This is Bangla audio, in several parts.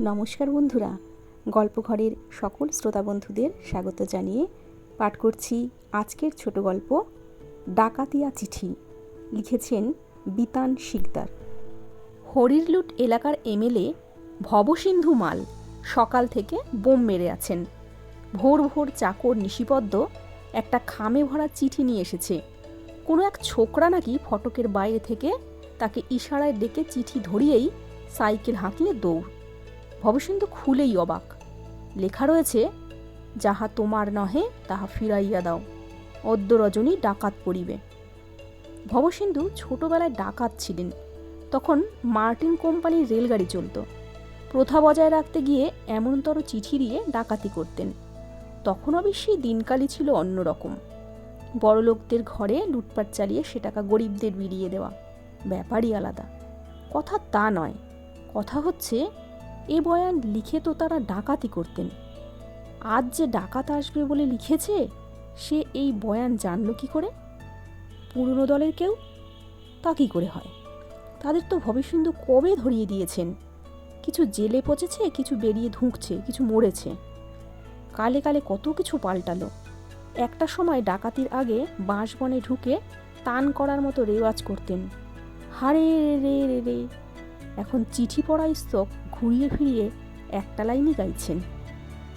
নমস্কার বন্ধুরা। গল্পঘরের সকল শ্রোতা বন্ধুদের স্বাগত জানিয়ে পাঠ করছি আজকের ছোট গল্প, ডাকাতিয়া চিঠি। লিখেছেন বিতান শিকদার। হরিরলুট এলাকার এমএলএ ভবসিন্ধু মাল সকাল থেকে বোম মেরে আছেন। ভোর ভোর চাকর নিশিপদ্ম একটা খামে ভরা চিঠি নিয়ে এসেছে। কোনো এক ছোকরা নাকি ফটকের বাইরে থেকে তাকে ইশারায় ডেকে চিঠি ধরিয়েই সাইকেল হাঁকিয়ে দৌড় ভবসিন্ধু খুলেই অবাক। লেখা রয়েছে, যাহা তোমার নহে, তাহা ফিরাইয়া দাও। অদ্য রজনী ডাকাত পড়িবে। ভবসিন্ধু ছোটবেলায় ডাকাত ছিলেন। তখন মার্টিন কোম্পানির রেলগাড়ি চলত। প্রথা বজায় রাখতে গিয়ে এমনতর চিঠি দিয়ে ডাকাতি করতেন। তখন অবশ্যই দিনকালই ছিল অন্যরকম। বড়লোকদের ঘরে লুটপাট চালিয়ে সে টাকা গরিবদের বিলিয়ে দেওয়া। ব্যাপারই আলাদা। কথা তা নয়। কথা হচ্ছে এ বয়ান লিখে তো তারা ডাকাতি করতেন। আজ যে ডাকাত আসবে বলে লিখেছে, সে এই বয়ান জানল কি করে? পুরনো দলের কেউ? তা কি করে হয়? তাদের তো ভবিষ্যন্দু কবে ধরিয়ে দিয়েছেন? কিছু জেলে পচেছে, কিছু বেরিয়ে ধুঁকছে, কিছু মরেছে। কালে কালে কত কিছু পাল্টালো। একটা সময় ডাকাতির আগে বাঁশবনে ঢুকে তান করার মতো রেওয়াজ করতেন। হারে রে রে রে এখন চিঠি পড়া স্তক ঘুরিয়ে ফিরিয়ে একটা লাইনই গাইছেন।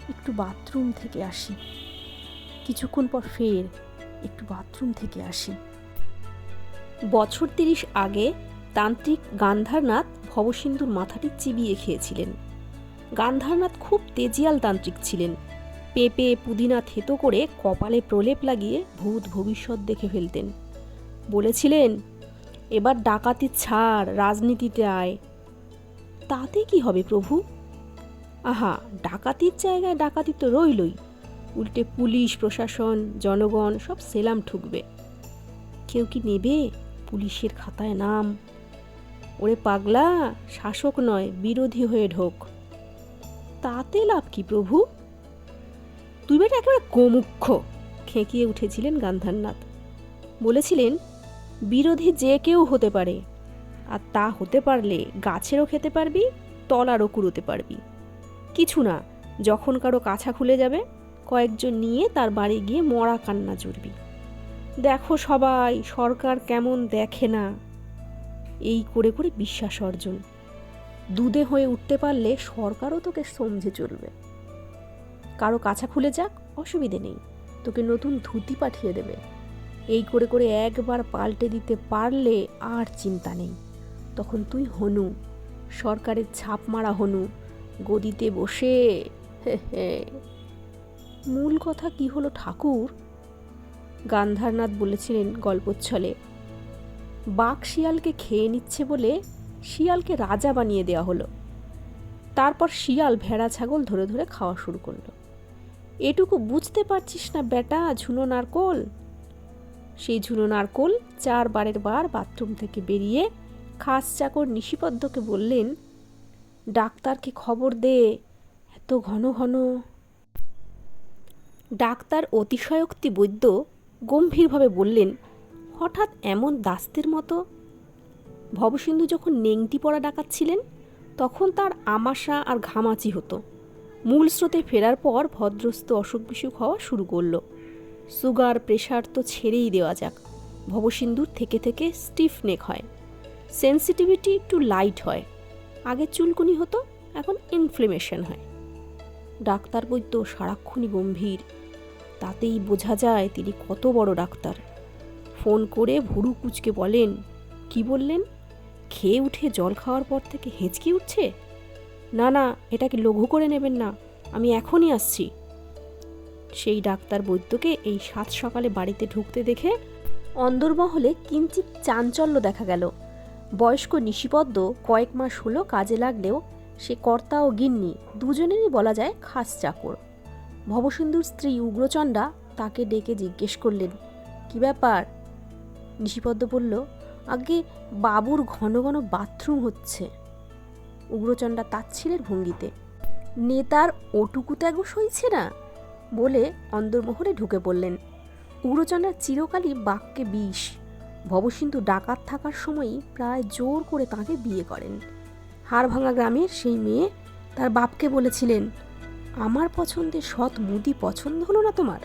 একটু বাথরুম থেকে আসি। কিছুক্ষণ পর ফের একটু বাথরুম থেকে আসি। বছর তিরিশ আগে তান্ত্রিক গান্ধারনাথ ভবসিন্ধুর মাথাটি চিবিয়ে খেয়েছিলেন। গান্ধারনাথ খুব তেজিয়াল তান্ত্রিক ছিলেন। পেঁপে, পুদিনা থেতো করে কপালে প্রলেপ লাগিয়ে ভূত ভবিষ্যৎ দেখে ফেলতেন। বলেছিলেন, এবার ডাকাতি ছাড়, রাজনীতিতে আয় তাতে কি হবে প্রভু? আহা, ডাকাতির জায়গায় ডাকাতি তো রইলই। উল্টে পুলিশ, প্রশাসন, জনগণ সব সেলাম ঠুকবে। কেউ কি নেবে পুলিশের খাতায় নাম? ওরে পাগলা, শাসক নয়, বিরোধী হয়ে ঢোক। তাতে লাভ কি প্রভু? তুই বেটা একেবারে গোমুখ্য খেঁকিয়ে উঠেছিলেন গান্ধারনাথ। বলেছিলেন, বিরোধী যে কেউ হতে পারে আর তা হতে পারলে গাছেরও খেতে পারবি, তলারও কুড়োতে পারবি। কিছু না, যখন কারও কাছা খুলে যাবে, কয়েকজন নিয়ে তার বাড়ি গিয়ে মরা কান্না জুড়বি। দেখো সবাই, সরকার কেমন দেখে না। এই করে করে বিশ্বাস অর্জন। দুধে হয়ে উঠতে পারলে সরকারও তোকে সমঝে চলবে। কারও কাছা খুলে যাক, অসুবিধে নেই। তোকে নতুন ধুতি পাঠিয়ে দেবে। এই করে করে একবার পাল্টে দিতে পারলে আর চিন্তা নেই। তখন তুই হনু, সরকারের ছাপ মারা হনু, গদিতে বসে মূল কথা কি হলো ঠাকুর? গান্ধারনাথ বলেছিলেন গল্পচ্ছলে, বাঘ শিয়ালকে খেয়ে নিচ্ছে বলে শিয়ালকে রাজা বানিয়ে দেওয়া হলো। তারপর শিয়াল ভেড়া ছাগল ধরে ধরে খাওয়া শুরু করল। এটুকু বুঝতে পারছিস না বেটা ঝুনো নারকোল? সেই ঝুনো নারকোল চারবারের বার বাথরুম থেকে বেরিয়ে খাস চাকর নিশিপদ্মকে বললেন, ডাক্তারকে খবর দে, এত ঘন ঘন। ডাক্তার অতিশয়োক্তি বৈদ্য গম্ভীরভাবে বললেন, হঠাৎ এমন দাস্তের মতো? ভবসিন্ধু যখন নেংটি পড়া ডাকাচ্ছিলেন তখন তার আমাশা আর ঘামাচি হতো। মূল স্রোতে ফেরার পর ভদ্রস্থ অসুখ বিসুখ হওয়া শুরু করল। সুগার প্রেশার তো ছেড়েই দেওয়া যাক। ভবসিন্ধুর থেকে থেকে স্টিফ নেক হয়। সেন্সিটিভিটি একটু লাইট হয়। আগে চুলকুনি হতো, এখন ইনফ্লেমেশন হয়। ডাক্তার বৈদ্য সারাক্ষণই গম্ভীর। তাতেই বোঝা যায় তিনি কত বড় ডাক্তার। ফোন করে ভুরু কুচকে বলেন, কি বললেন? খেয়ে উঠে জল খাওয়ার পর থেকে হেঁচকি উঠছে? না না, এটাকে লঘু করে নেবেন না, আমি এখনই আসছি। সেই ডাক্তার বৈদ্যকে এই সাত সকালে বাড়িতে ঢুকতে দেখে অন্দরমহলে কিঞ্চিত চাঞ্চল্য দেখা গেল। বয়স্ক নিশিপদ্ম কয়েক মাস হলো কাজে লাগলেও সে কর্তা ও গিন্নি দুজনেরই বলা যায় খাস চাকর। ভবসিন্ধুর স্ত্রী উগ্রচণ্ডা তাকে ডেকে জিজ্ঞেস করলেন, কি ব্যাপার? নিশিপদ্ম বলল, আগে বাবুর ঘন ঘন বাথরুম হচ্ছে। উগ্রচণ্ডা তাচ্ছিলের ভঙ্গিতে, নেতার ওটুকু ত্যাগও সইছে না? বলে অন্দরমহলে ঢুকে পড়লেন। উগ্রচণ্ডার চিরকালই বাক্যে বিষ ভবসিন্ধু ডাকাত থাকার সময়ই প্রায় জোর করে তাকে বিয়ে করেন। হাড়ভাঙা গ্রামের সেই মেয়ে তার বাপকে বলেছিলেন, আমার পছন্দের সৎ মুদি পছন্দ হলো না তোমার?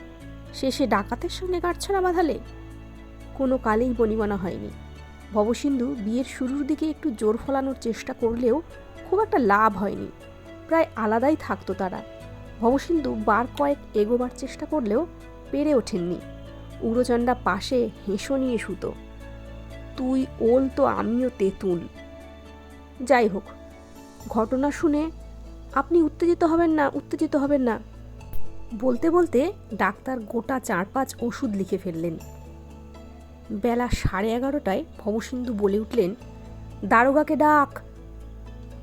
শেষে ডাকাতের সঙ্গে গাঁটছড়া বাঁধালে? কোনো কালেই বনিবনা হয়নি। ভবসিন্ধু বিয়ের শুরুর দিকে একটু জোর ফলানোর চেষ্টা করলেও খুব একটা লাভ হয়নি। প্রায় আলাদাই থাকতো তারা। ভবসিন্ধু বার কয়েক এগোবার চেষ্টা করলেও পেরে ওঠেননি। উড়োচণ্ডা পাশে হেসো নিয়ে শুতো। তুই, ওল তো আমিও তেঁতুল। যাই হোক ঘটনা শুনে আপনি উত্তেজিত হবেন না, উত্তেজিত হবেন না। বলতে বলতে ডাক্তার গোটা চার পাঁচ ওষুধ লিখে ফেললেন। বেলা সাড়ে এগারোটায় ভবসিন্ধু বলে উঠলেন, দারোগাকে ডাক।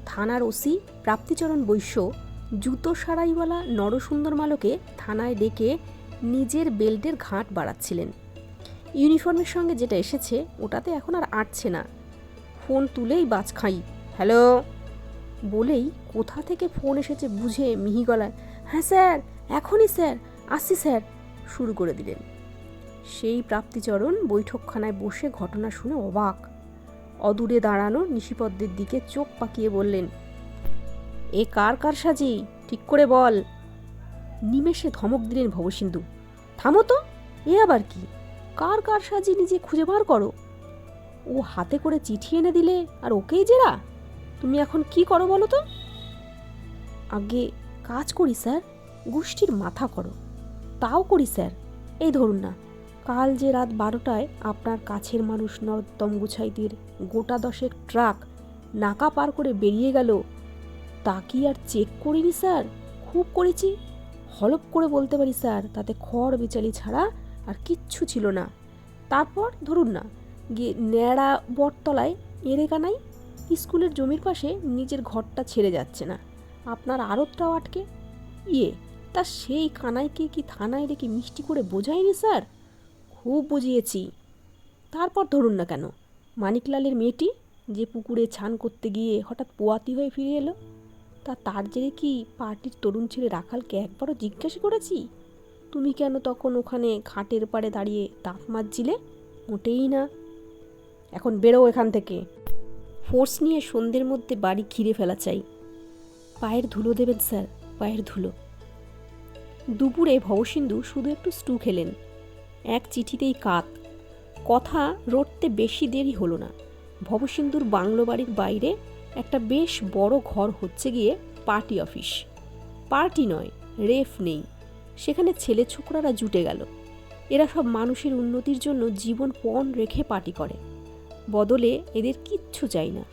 থানার ওসি প্রাপ্তিচরণ বৈশ্য জুতো সারাইওয়ালা নরসুন্দর মালকে থানায় ডেকে নিজের বেল্টের ঘাট বাড়াচ্ছিলেন। ইউনিফর্মের সঙ্গে যেটা এসেছে, ওটাতে এখন আর আটছে না। ফোন তুলেই বাজ খাই। হ্যালো? বলেই কোথা থেকে ফোন এসেছে বুঝে মিহি গলায় হ্যাঁ স্যার, এখনই স্যার, আসছি স্যার। শুরু করে দিলেন। সেই প্রাপ্তিচরণ বৈঠকখানায় বসে ঘটনা শুনে অবাক। অদূরে দাঁড়ানো নিশিপদ্মের দিকে চোখ পাকিয়ে বললেন, এ কার কার সাজি ঠিক করে বল। নিমেষে ধমক দিলেন ভবসিন্ধু, থামো তো, এ আবার কি? কার কার সাজি নিজে খুঁজে বার করো? ও হাতে করে চিঠি এনে দিলে আর ওকেই জেরা? তুমি এখন কি করো বলো তো? আগে কাজ করি, স্যার। গোষ্ঠীর মাথা করো। তাও করি, স্যার। এই ধরুন না, কাল যে রাত বারোটায় আপনার কাছের মানুষ নরোত্তম গুছাইতির গোটা দশেক ট্রাক নাকা পার করে বেরিয়ে গেল, তা কি আর চেক করিনি, স্যার? খুব করেছি। হলপ করে বলতে পারি, স্যার, তাতে খড় বিচালি ছাড়া আর কিচ্ছু ছিল না। তারপর ধরুন না, গিয়ে ন্যাড়া বটতলায় এড়ে কানাই স্কুলের জমির পাশে নিজের ঘরটা ছেড়ে যাচ্ছে না। আপনার আড়তটাও আটকে। ইয়ে তা সেই কানাইকে কি থানায় রেখে মিষ্টি করে বোঝায়নি, স্যার? খুব বুঝিয়েছি। তারপর ধরুন না কেন, মানিকলালের মেয়েটি যে পুকুরে ছান করতে গিয়ে হঠাৎ পোয়াতি হয়ে ফিরে এলো, তা তার জেরে কি পার্টির তরুণ ছেলে রাখালকে একবারও জিজ্ঞাসা করেছি? তুমি কেন তখন ওখানে ঘাটের পাড়ে দাঁড়িয়ে দাঁত মাজছিলে? মোটেই না। এখন বেরো এখান থেকে। ফোর্স নিয়ে সন্ধ্যের মধ্যে বাড়ি ঘিরে ফেলা চাই। পায়ের ধুলো দেবেন, স্যার, পায়ের ধুলো। দুপুরে ভবসিন্ধু শুধু একটু স্টু খেলেন। এক চিঠিতেই কাত, কথা রটতে বেশি দেরি হলো না। ভবসিন্ধুর বাংলো বাড়ির বাইরে একটা বেশ বড় ঘর হচ্ছে গিয়ে পার্টি অফিস। পার্টি নয়, রেফ নেই। সেখানে ছেলে ছোকরারা জুটে গেল। এরা সব মানুষের উন্নতির জন্য জীবন পণ রেখে পার্টি করে। বদলে এদের কিচ্ছু চাই না।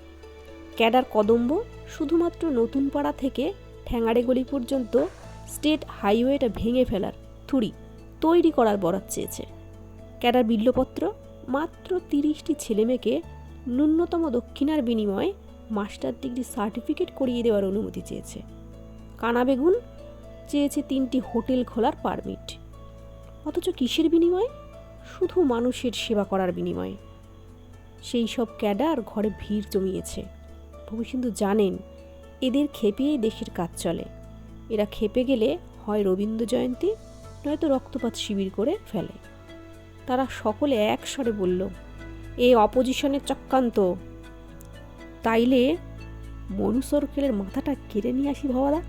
ক্যাডার কদম্ব শুধুমাত্র নতুন পাড়া থেকে ঠ্যাঙাড়ে গলি পর্যন্ত স্টেট হাইওয়েটা ভেঙে ফেলার থুড়ি তৈরি করার বরাত চেয়েছে। ক্যাডার বিল্লপত্র মাত্র তিরিশটি ছেলেমেয়েকে ন্যূনতম দক্ষিণার বিনিময়ে মাস্টার ডিগ্রি সার্টিফিকেট করিয়ে দেওয়ার অনুমতি চেয়েছে। কানা বেগুন চেয়েছে তিনটি হোটেল খোলার পারমিট। অথচ কিসের বিনিময়ে? শুধু মানুষের সেবা করার বিনিময়ে। সেই সব ক্যাডার ঘরে ভিড় জমিয়েছে। ভবিষ্যন্তু জানেন, এদের খেপিয়েই দেশের কাজ চলে। এরা খেপে গেলে হয় রবীন্দ্র জয়ন্তী, নয়তো রক্তপাত শিবির করে ফেলে। তারা সকলে এক স্বরে বলল, এ অপোজিশনের চক্রান্ত। তাইলে মনু সরকেলের মাথাটা কেড়ে নিয়ে আসি ভবাদা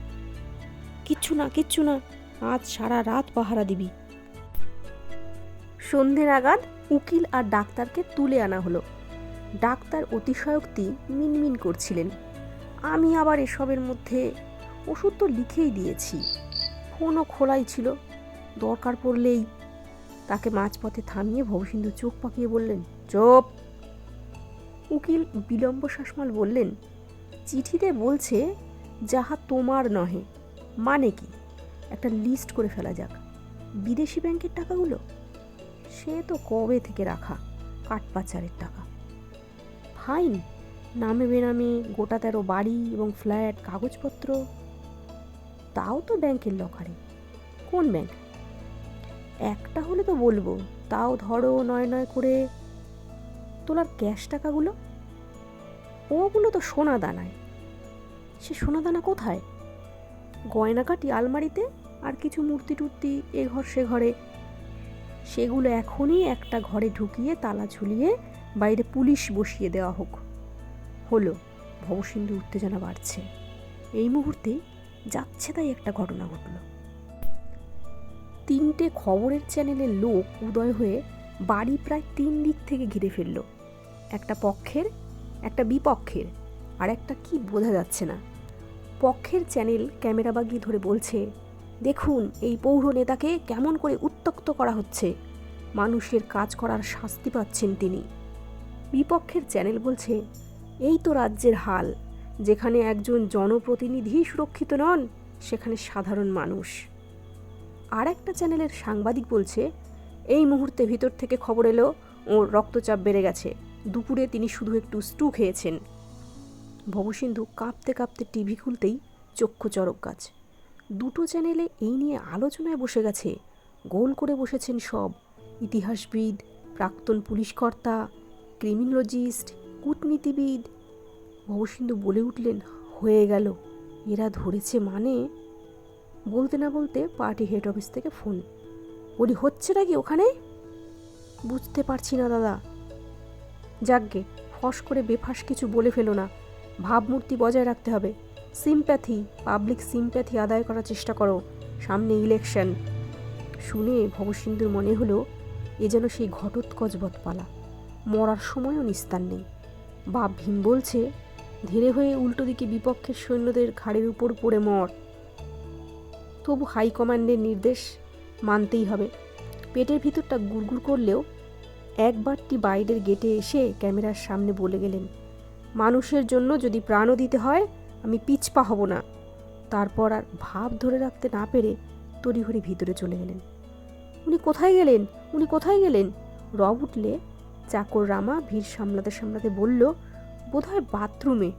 কিচ্ছু না কিচ্ছু না। আজ সারা রাত পাহারা দিবি। সন্ধে নাগাদ উকিল আর ডাক্তারকে তুলে আনা হলো। ডাক্তার অতিশয়োক্তি মিনমিন করছিলেন। আমি আবার এসবের মধ্যে ওষুধ তো লিখেই দিয়েছি। ফোনও খোলাই ছিল। দরকার পড়লেই তাকে মাঝপথে থামিয়ে ভবসিন্ধু চোখ পাকিয়ে বললেন, চোপ! উকিল বিলম্ব শাসমাল বললেন, চিঠিতে বলছে যাহা তোমার নহে। মানে কি? একটা লিস্ট করে ফেলা যাক। বিদেশি ব্যাংকের টাকাগুলো? সে তো কবে থেকে রাখা? কাঠপাচারের টাকা। ফাইন, নামে বেনামে গোটা তেরো বাড়ি এবং ফ্ল্যাট, কাগজপত্র। তাও তো ব্যাংকের লকারে কোন ব্যাংক? একটা হলে তো বলব, তাও ধরো নয় নয় করে। তোলার ক্যাশ টাকাগুলো? ওগুলো তো সোনা দানায় সে সোনা দানা কোথায়? গয়নাকাটি আলমারিতে আর কিছু মূর্তি টুর্তি এ ঘর সে ঘরে। সেগুলো এখনই একটা ঘরে ঢুকিয়ে তালা ঝুলিয়ে বাইরে পুলিশ বসিয়ে দেওয়া হোক। হলো, ভবসিন্ধু উত্তেজনা বাড়ছে। এই মুহূর্তে যাচ্ছে তাই একটা ঘটনা ঘটল। তিনটে খবরের চ্যানেলের লোক উদয় হয়ে বাড়ি প্রায় তিন দিক থেকে ঘিরে ফেলল। একটা পক্ষের, একটা বিপক্ষের, আর একটা কি বোঝা যাচ্ছে না। পক্ষের চ্যানেল ক্যামেরা বাগিয়ে ধরে বলছে, দেখুন, এই পৌর নেতাকে কেমন করে উত্তক্ত করা হচ্ছে। মানুষের কাজ করার শাস্তি পাচ্ছেন তিনি। বিপক্ষের চ্যানেল বলছে, এই তো রাজ্যের হাল। যেখানে একজন জনপ্রতিনিধি সুরক্ষিত নন, সেখানে সাধারণ মানুষ। আর একটা চ্যানেলের সাংবাদিক বলছে, এই মুহূর্তে ভিতর থেকে খবর এলো, ওর রক্তচাপ বেড়ে গেছে। দুপুরে তিনি শুধু একটু স্টু খেয়েছেন। ভবসিন্ধু কাঁপতে কাঁপতে টিভি খুলতেই চক্ষু চরক গাছ। দুটো চ্যানেলে এই নিয়ে আলোচনায় বসে গেছে, গোল করে বসেছেন সব। ইতিহাসবিদ, প্রাক্তন পুলিশকর্তা, ক্রিমিনোলজিস্ট, কূটনীতিবিদ। ভবসিন্ধু বলে উঠলেন, হয়ে গেল, এরা ধরেছে মানে? বলতে না বলতে পার্টি হেড অফিস থেকে ফোন। বলি হচ্ছেটা কি ওখানে? বুঝতে পারছি না, দাদা। যাকগে ফস করে বেফাস কিছু বলে ফেলো না। ভাবমূর্তি বজায় রাখতে হবে। সিম্প্যাথি পাবলিক সিম্প্যাথি আদায় করার চেষ্টা করো। সামনে ইলেকশন শুনে ভবসিন্ধুর মনে হলো, এ যেন সেই ঘটোৎকচবৎ পালা মরার সময়ও নিস্তার নেই। বাপ ভীম বলছে, ধীরে হয়ে উল্টো দিকে বিপক্ষের সৈন্যদের ঘাড়ের উপর পড়ে মর। তবু হাইকমান্ডের নির্দেশ মানতেই হবে। পেটের ভিতরটা গুড়গুড় করলেও একবারটি বাইরের গেটে এসে ক্যামেরার সামনে বলে গেলেন মানুষের জন্য যদি প্রাণও দিতে হয়, আমি পিছপা হব না। তারপর আর ভাব ধরে রাখতে না পেরে তড়িঘড়ি ভিতরে চলে গেলেন। উনি কোথায় গেলেন? উনি কোথায় গেলেন? রব উঠলে চাকর রামা ভিড় সামলাতে সামলাতে বলল, বোধহয় বাথরুমে।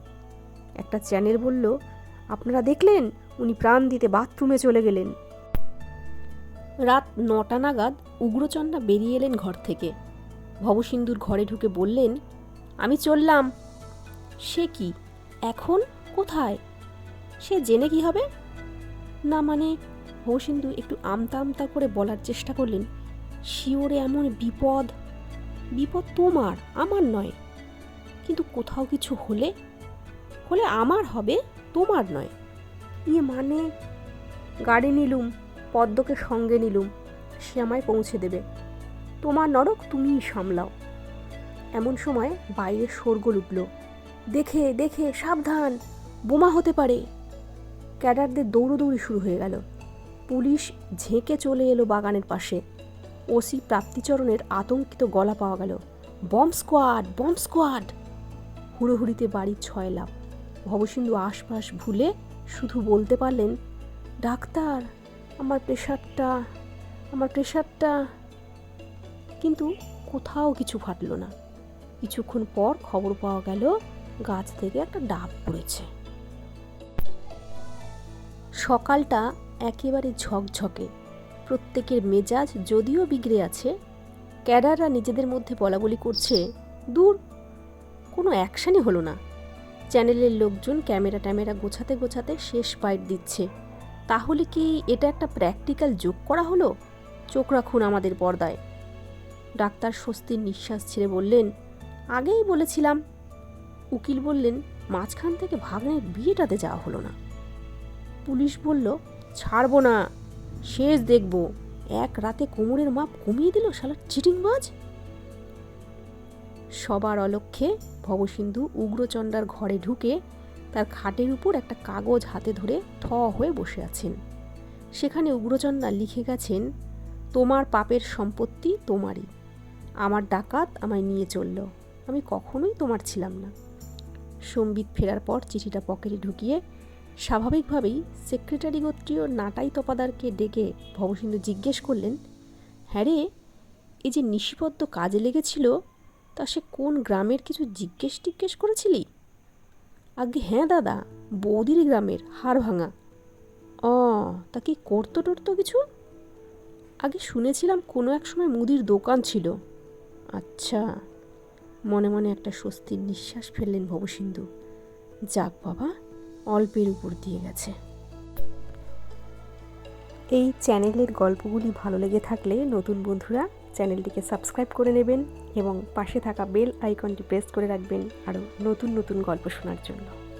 একটা চ্যানেল বলল, আপনারা দেখলেন? উনি প্রাণ দিতে বাথরুমে চলে গেলেন। রাত নটা নাগাদ উগ্রচণ্ডা বেরিয়ে এলেন ঘর থেকে। ভবসিন্ধুর ঘরে ঢুকে বললেন, আমি চললাম। সে কি এখন কোথায়? সে জেনে কি হবে? না মানে ভবসিন্ধু একটু আমতা আমতা করে বলার চেষ্টা করলেন, শিওরে এমন বিপদ বিপদ তোমার, আমার নয়। কিন্তু কোথাও কিছু হলে হলে আমার হবে, তোমার নয়। ইয়ে মানে গাড়ি নিলুম, পদ্মকে সঙ্গে নিলুম, সে আমায় পৌঁছে দেবে। তোমার নরক তুমিই সামলাও। এমন সময় বাইরে শোরগোল উঠল দেখে দেখে, সাবধান। বোমা হতে পারে। ক্যাডারদের দৌড়োদৌড়ি শুরু হয়ে গেল। পুলিশ ঝেঁকে চলে এলো বাগানের পাশে। ওসি প্রাপ্তিচরণের আতঙ্কিত গলা পাওয়া গেল। Bomb squad bomb squad! হুড়োহুড়িতে বাড়ির ছয় লাভ ভবসিন্ধু আশপাশ ভুলে শুধু বলতে পারলেন, ডাক্তার, আমার প্রেশারটা আমার প্রেশারটা। কিন্তু কোথাও কিছু ফাটলো না। কিছুক্ষণ পর খবর পাওয়া গেল গাছ থেকে একটা ডাব পড়েছে। সকালটা একেবারে ঝকঝকে। প্রত্যেকের মেজাজ যদিও বিগড়ে আছে, ক্যাডাররা নিজেদের মধ্যে বলাবলি করছে, দূর, কোনো অ্যাকশানই হলো না। চ্যানেলের লোকজন ক্যামেরা ট্যামেরা গোছাতে গোছাতে শেষ বাইট দিচ্ছে। তাহলে কি এটা একটা প্র্যাকটিক্যাল যোগ করা হলো? চোখ রাখুন আমাদের পর্দায়। ডাক্তার স্বস্তির নিঃশ্বাস ছেড়ে বললেন, আগেই বলেছিলাম উকিল বললেন, মাঝখান থেকে ভাগ্নের বিয়েটাতে যাওয়া হলো না। পুলিশ বলল, ছাড়বো না, শেষ দেখব। এক রাতে কোমরের মাপ কমিয়ে দিল শালা চিটিংবাজ? সবার অলক্ষ্যে ভবসিন্ধু উগ্রচণ্ডার ঘরে ঢুকে তার খাটের উপর একটা কাগজ হাতে ধরে থ হয়ে বসে আছেন। সেখানে উগ্রচণ্ডা লিখে গেছেন, তোমার পাপের সম্পত্তি তোমারই। আমার ডাকাত আমায় নিয়ে চলল। আমি কখনোই তোমার ছিলাম না। সম্বিত ফেরার পর চিঠিটা পকেটে ঢুকিয়ে স্বাভাবিকভাবেই সেক্রেটারি গোত্রীয় নাটাই তপাদারকে ডেকে ভবসিন্ধু জিজ্ঞেস করলেন হ্যাঁ রে, এই যে নিশিবদ্ধ কাজে লেগেছিল, তা সে কোন গ্রামের কিছু জিজ্ঞেস টিজ্ঞেস করেছিলি? আগে হ্যাঁ দাদা, বৌদির গ্রামের, হাড় ভাঙা। অ তা কি করতো টরতো কিছু? আগে শুনেছিলাম কোনো এক সময় মুদির দোকান ছিল। আচ্ছা। মনে মনে একটা স্বস্তির নিঃশ্বাস ফেললেন ভবসিন্ধু। যাক বাবা, অল্পের উপর দিয়ে গেছে। এই চ্যানেলের গল্পগুলি ভালো লেগে থাকলে নতুন বন্ধুরা চ্যানেলটিকে সাবস্ক্রাইব করে নেবেন এবং পাশে থাকা বেল আইকনটি প্রেস করে রাখবেন আরও নতুন নতুন গল্প শোনার জন্য।